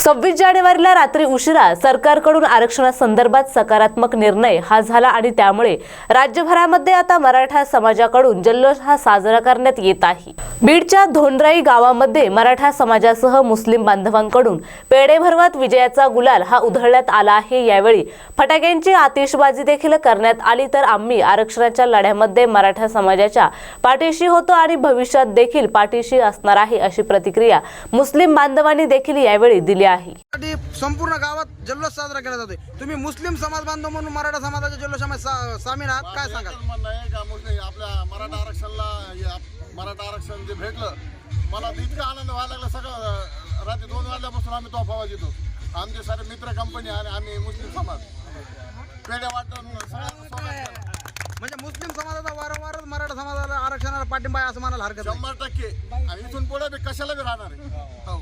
सव्वीस जानेवारीला रात्री उशिरा सरकारकडून आरक्षणासंदर्भात सकारात्मक निर्णय हा झाला आणि त्यामुळे राज्यभरामध्ये आता मराठा समाजाकडून जल्लोष हा साजरा करण्यात येत आहे. बीडच्या धोंडराई गावामध्ये मराठा समाजासह मुस्लिम बांधवांकडून पेढे भरवत विजयाचा गुलाल हा उधळण्यात आला आहे. यावेळी फटाक्यांची आतिषबाजी देखील करण्यात आली तर आम्ही आरक्षणाच्या लढ्यामध्ये मराठा समाजाच्या पाठीशी होतो आणि भविष्यात देखील पाठीशी असणार आहे अशी प्रतिक्रिया मुस्लिम बांधवांनी देखील यावेळी दिली आहे. संपूर्ण गावात जल्लोष साजरा केला जातोय. तुम्ही मुस्लिम समाज बांधव म्हणून मराठा समाजाच्या जल्लोषामध्ये सामील आहात. काय सांगाल? माझं म्हणणं आहे का मुस्लिम आपल्या मराठा आरक्षणाला आप- मराठा आरक्षण जे भेटलं मला तर इतका आनंद व्हायला लागला. सगळं रात्री दोन वाजल्यापासून आम्ही तो आवाज येतो आमचे सारे मित्र कंपनी आणि आम्ही मुस्लिम समाज. पेढ्या वाटून सगळ्यांना स्वागत केलं. म्हणजे मुस्लिम समाजाचा वारंवार मराठा समाजाला आरक्षणाला पाठिंबा आहे असं म्हणायला हरकत नाही. शंभर टक्के. आणि इथून पुढे बी कशाला बी राहणार आहे? हो.